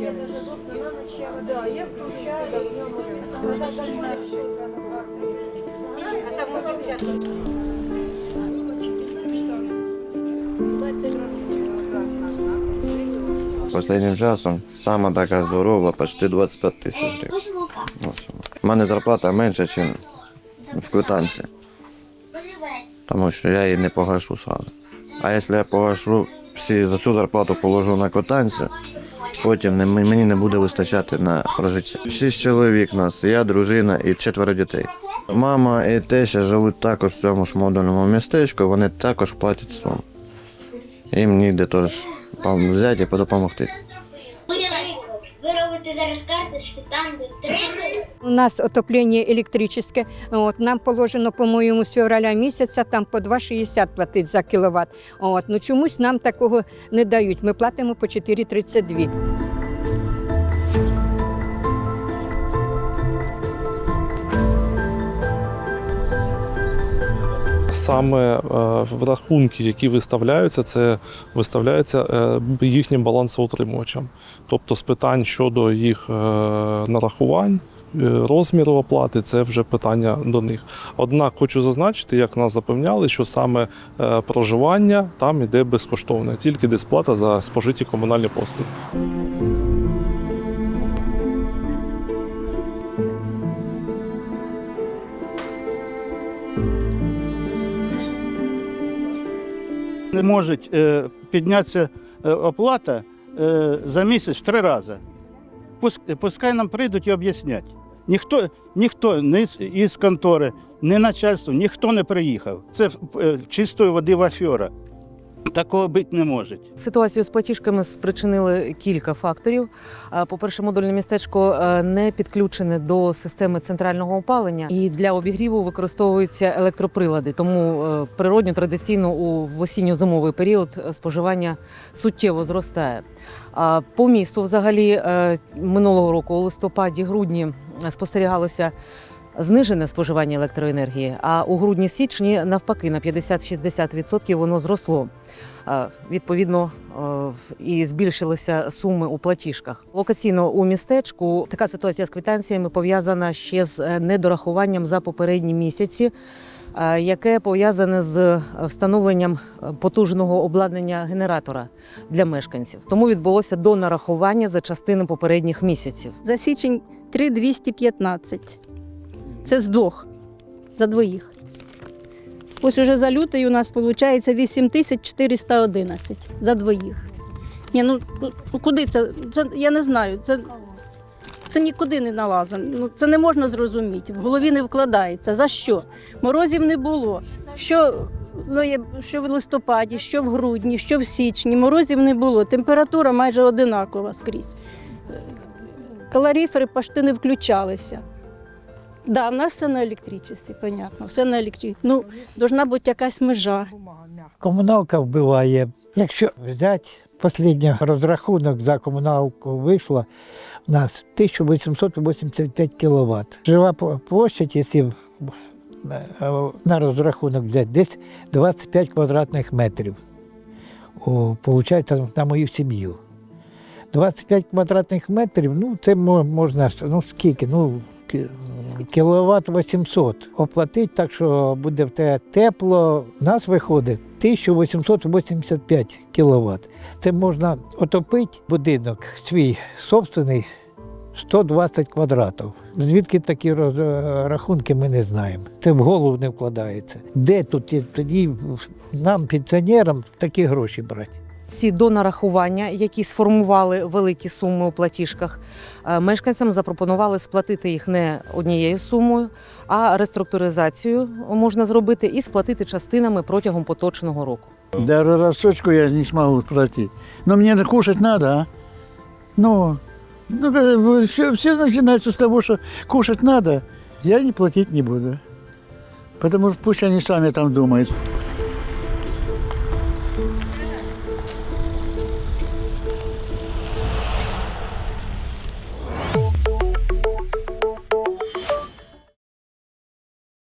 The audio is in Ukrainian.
Да, я включаю, Останнім часом сама така здорова, почти 25 тисяч гривень. У мене зарплата менша, ніж в квитанції. Тому що я її не погашу сразу. А якщо я погашу всі за цю зарплату положу на квитанцію, потім мені не буде вистачати на прожиття. Шість чоловік нас, я, дружина і четверо дітей. Мама і теща живуть також в цьому ж модульному містечку, вони також платять сум. Їм ніде теж взяти і допомогти. Ви робите зараз карточки там, де треба. У нас отоплення електричне. От, нам положено, по-моєму, з февраля місяця там по 2,60 платить за кіловат. От, ну чомусь нам такого не дають. Ми платимо по 4,32. Саме е, рахунки, які виставляються, це виставляється е, їхнім балансоутримувачам. Тобто з питань щодо їх е, нарахувань, розміру оплати, це вже питання до них. Однак хочу зазначити, як нас запевняли, що саме проживання там іде безкоштовне, тільки дисплата за спожиті комунальні послуги. Не може піднятися е, оплата е, за місяць в три рази. Пускай нам прийдуть і об'яснять. Ніхто, ніхто ні з- із контори, ні начальство, ніхто не приїхав. Це е, чистої води афера. Такого бути не може. Ситуацію з платіжками спричинили кілька факторів. По-перше, модульне містечко е, не підключене до системи центрального опалення, і для обігріву використовуються електроприлади. Тому е, природньо традиційно у осінньо-зимовий період е, споживання суттєво зростає. По місту, взагалі, минулого року, у листопаді-грудні, спостерігалося. Знижене споживання електроенергії, а у грудні-січні навпаки на 50-60% воно зросло. Відповідно, е, і збільшилися суми у платіжках. Локаційно у містечку така ситуація з квитанціями пов'язана ще з е, недорахуванням за попередні місяці, е, яке пов'язане з встановленням потужного обладнання генератора для мешканців. Тому відбулося донарахування за частини попередніх місяців. За січень 3215. Це з двох, за двоїх. Ось уже за лютий у нас виходить 8411 за двоїх. Ні, ну, ну ну куди це? це? Я не знаю. Це, це нікуди не налазимо. Ну, це не можна зрозуміти. В голові не вкладається. За що? Морозів не було. Що, ну, є- що в листопаді, що в грудні, що в січні. Морозів не було. Температура майже одинакова скрізь. Калоріфери почти не включалися. Да, в нас все на електричестві, понятно, все на електричестві. Ну, должна бути якась межа. Комуналка вбиває. Якщо взяти останній розрахунок за комуналку вийшло, у нас 1885 кВт. Жива пл- площадь, якщо е, на розрахунок взяти, десь 25 квадратних метрів. Получається на мою сім'ю. 25 квадратних метрів, ну це можна, ну скільки, ну кіловат 800 оплатити, так що буде в те тепло. У нас виходить 1885 кВт. Це можна отопити будинок свій собственний 120 квадратів. Звідки такі рахунки ми не знаємо. Це в голову не вкладається. Де тут тоді нам, пенсіонерам, такі гроші брати? Ці донарахування, які сформували великі суми у платіжках, е, мешканцям запропонували сплатити їх не однією сумою, а реструктуризацію можна зробити і сплатити частинами протягом поточного року. Даже рассрочку я не смогу платить. Но мне кушать надо, а? Ну, ну все, все начинается с того, что кушать надо. Я не платить не буду. Потому что пусть они сами там думают.